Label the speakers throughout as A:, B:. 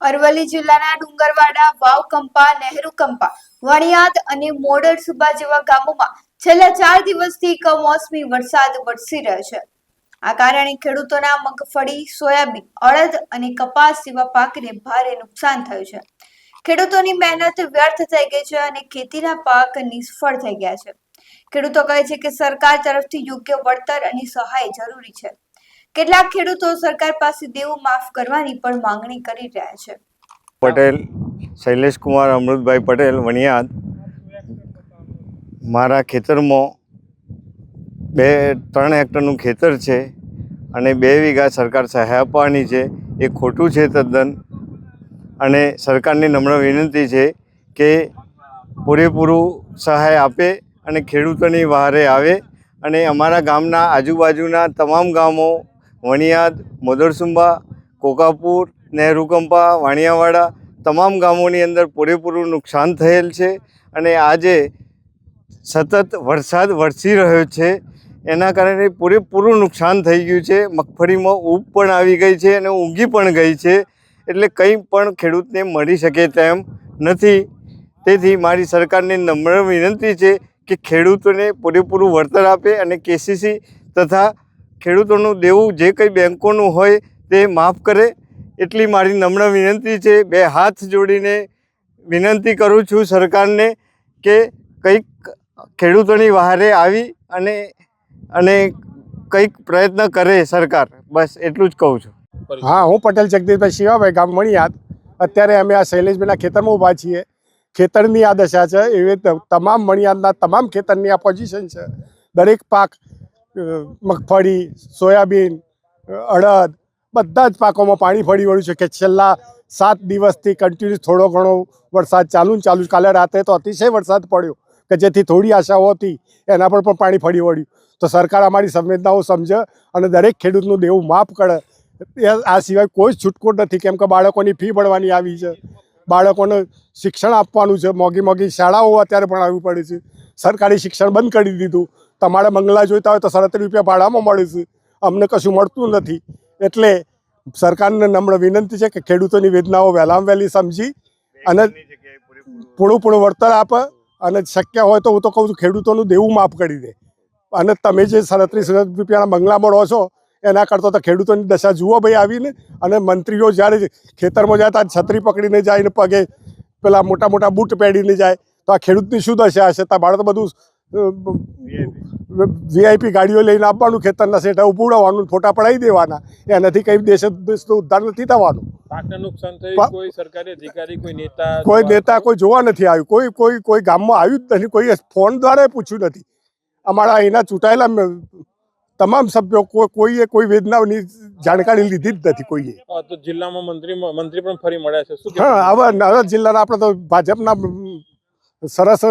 A: અરવલ્લી જિલ્લાના ડુંગરવાડા, વાવકંપા, નહેરુકંપા, વણિયાદ અને મોડરસુબા જેવા ગામોમાં છેલ્લા ચાર દિવસથી કમોસમી વરસાદ વરસી રહ્યો છે. આ કારણે ખેડૂતોના મગફળી, સોયાબીન, અડદ અને કપાસ જેવા પાકને ભારે નુકસાન થયું છે. ખેડૂતોની મહેનત વ્યર્થ થઈ ગઈ છે અને ખેતીના પાક નિષ્ફળ થઈ ગયા છે. ખેડૂતો કહે છે કે સરકાર તરફથી યોગ્ય વળતર અને સહાય જરૂરી છે. કેટલાક ખેડૂતો સરકાર પાસે દેવું માફ કરવાની પણ માંગણી કરી રહ્યા છે.
B: પટેલ શૈલેષ કુમાર અમૃતભાઈ પટેલ, વણિયાદ. મારા ખેતરમાં બે, ત્રણ હેક્ટરનું ખેતર છે અને બે વીઘા સરકાર સહાય આપવાની છે. એ ખોટું છે તદ્દન. અને સરકારની નમ્ર વિનંતી છે કે પૂરેપૂરું સહાય આપે અને ખેડૂતોની વહારે આવે. અને અમારા ગામના આજુબાજુના તમામ ગામો વણિયાદ મોદરસુંબા કોકાપુર, નહેરુકંપા, વાણિયાવાડા તમામ ગામોની અંદર પૂરેપૂરું નુકસાન થયેલ છે અને આજે સતત વરસાદ વરસી રહ્યો છે. એના કારણે પૂરેપૂરું નુકસાન થઈ ગયું છે. મગફળીમાં ઊબ પણ આવી ગઈ છે અને ઊંઘી પણ ગઈ છે. એટલે કંઈ પણ ખેડૂતને મળી શકે તેમ નથી. તેથી મારી સરકારને નમ્ર વિનંતી છે કે ખેડૂતોને પૂરેપૂરું વળતર આપે અને કેસીસી તથા ખેડૂતોનું દેવું જે કંઈ બેંકોનું હોય તે માફ કરે. એટલી મારી નમ્ર વિનંતી છે. બે હાથ જોડીને વિનંતી કરું છું સરકારને કે કંઈક ખેડૂતોની વહારે આવી અને અને કંઈક પ્રયત્ન કરે સરકાર. બસ એટલું જ કહું છું.
C: હા, હું પટેલ જગદીશભાઈ શિવાભાઈ, ગામ મણિયાદ. અત્યારે અમે આ શૈલેષભાઈના ખેતરમાં ઊભા છીએ. ખેતરની આ દશા છે. એવી તમામ મણિયાદના તમામ ખેતરની આ પોઝિશન છે. દરેક પાક મગફળી, સોયાબીન અડદ, બધા જ પાકોમાં પાણી ફરી વળ્યું છે કે છેલ્લા સાત દિવસથી કન્ટિન્યુઅસ થોડો ઘણો વરસાદ ચાલુ ને ચાલુ. કાલે રાતે તો અતિશય વરસાદ પડ્યો કે જેથી થોડી આશાઓ હતી, એના પર પણ પાણી ફરી વળ્યું. તો સરકાર અમારી સંવેદનાઓ સમજે અને દરેક ખેડૂતનું દેવું માફ કરે. એ આ સિવાય કોઈ જ છૂટકોટ નથી કેમ કે બાળકોની ફી ભરવાની આવી છે. બાળકોને શિક્ષણ આપવાનું છે. મોંઘી મોંઘી શાળાઓ અત્યારે ભણાવવી પડે છે. સરકારી શિક્ષણ બંધ કરી દીધું. તમારે બંગલા જોઈતા હોય તો સાડત્રીસ રૂપિયા ભાડામાં મળે છે. અમને કશું મળતું નથી. એટલે સરકારને નમ્ર વિનંતી છે કે ખેડૂતોની વેદનાઓ વહેલામાં વહેલી સમજી અને પૂરું પૂરું વળતર આપે અને શક્ય હોય તો હું તો કહું છું, ખેડૂતોનું દેવું માફ કરી દે. અને તમે જે સાડત્રીસ રૂપિયાના બંગલામાં રહો છો, એના કરતાં તો ખેડૂતોની દશા જુઓ ભાઈ આવીને. અને મંત્રીઓ જ્યારે ખેતરમાં જાય ત્યારે છત્રી પકડીને જાય ને પગે પેલા મોટા મોટા બૂટ પહેરીને જાય. તો આ ખેડૂતની શું દશા હશે? તમારે તો બધું વીઆઈપી ગાડીઓ લઈને આપવાનું ખેતરના સેટા ઉપડાવવાનું ફોટા પડાવી દેવાના. એનાથી કંઈ દેશ દેશનું ઉદ્ધાર નથી થવાનું.
D: કોઈ નેતા
C: કોઈ જોવા નથી આવ્યું. કોઈ કોઈ કોઈ ગામમાં આવ્યું જ નથી કોઈ ફોન દ્વારા પૂછ્યું નથી. અમારા અહીંના ચૂંટાયેલા તમામ સભ્યો કોઈએ કોઈ વેદનાઓની જાણકારી લીધી જ નથી કોઈએ.
D: તો જિલ્લામાં મંત્રી મંત્રી પણ ફરી મળ્યા છે.
C: હા હવે જિલ્લાના આપણે તો ભાજપના સરસ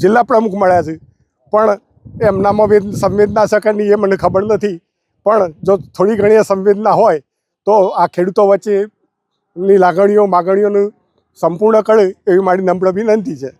C: જિલ્લા પ્રમુખ મળ્યા છે. પણ એમનામાં વેદ સંવેદના છે કે નહીં એ મને ખબર નથી. પણ જો થોડી ઘણી સંવેદના હોય, તો આ ખેડૂતો વચ્ચેની લાગણીઓ, માગણીઓનું સંપૂર્ણ કરે એવી મારી નમ્ર વિનંતી છે.